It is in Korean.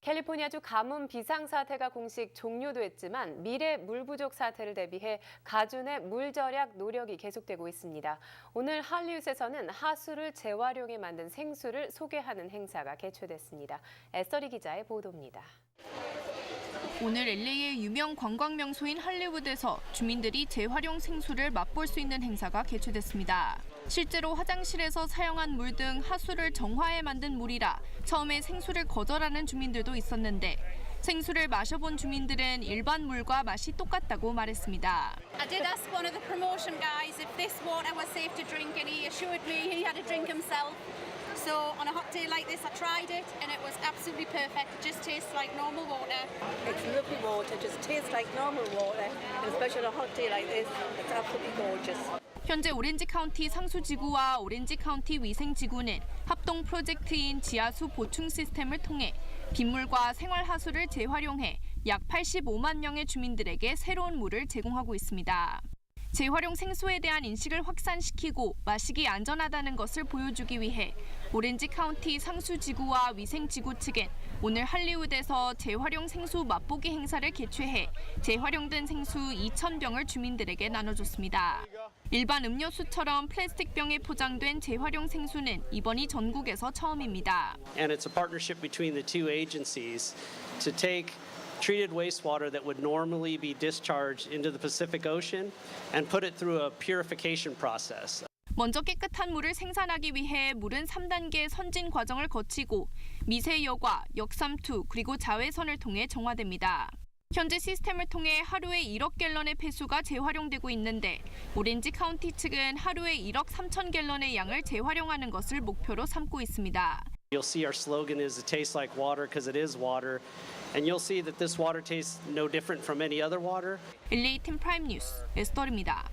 캘리포니아주 가뭄 비상사태가 공식 종료됐지만 미래 물 부족 사태를 대비해 가준의 물 절약 노력이 계속되고 있습니다. 오늘 할리우드에서는 하수를 재활용해 만든 생수를 소개하는 행사가 개최됐습니다. 에스터리 기자의 보도입니다. 오늘 LA의 유명 관광 명소인 할리우드에서 주민들이 재활용 생수를 맛볼 수 있는 행사가 개최됐습니다. 실제로 화장실에서 사용한 물 등 하수를 정화해 만든 물이라 처음에 생수를 거절하는 주민들도 있었는데 생수를 마셔본 주민들은 일반 물과 맛이 똑같다고 말했습니다. I did ask one of the promotion guys if this water was safe to drink, and he assured me he had a drink himself. So on a hot day like this, I tried it, and it was absolutely perfect. It just tastes like normal water. It's lovely water, just tastes like normal water, and especially on a hot day like this, it's absolutely gorgeous. 현재 오렌지 카운티 상수지구와 오렌지 카운티 위생지구는 합동 프로젝트인 지하수 보충 시스템을 통해 빗물과 생활하수를 재활용해 약 85만 명의 주민들에게 새로운 물을 제공하고 있습니다. 재활용 생수에 대한 인식을 확산시키고 마시기 안전하다는 것을 보여주기 위해 오렌지 카운티 상수지구와 위생지구 측은 오늘 할리우드에서 재활용 생수 맛보기 행사를 개최해 재활용된 생수 2,000병을 주민들에게 나눠줬습니다. 일반 음료수처럼 플라스틱 병에 포장된 재활용 생수는 이번이 전국에서 처음입니다. and it's a partnership between the two agencies to take treated wastewater that would normally be discharged into the Pacific Ocean and put it through a purification process. 먼저 깨끗한 물을 생산하기 위해 물은 3단계 선진 과정을 거치고 미세 여과, 역삼투 그리고 자외선을 통해 정화됩니다. 현재 시스템을 통해 하루에 1억 갤런의 폐수가 재활용되고 있는데 오렌지 카운티 측은 하루에 1억 3천 갤런의 양을 재활용하는 것을 목표로 삼고 있습니다. You'll see our slogan is it tastes like water because it is water. And you'll see that this water tastes no different from any other water. LA 팀 프라임 뉴스 에스더입니다.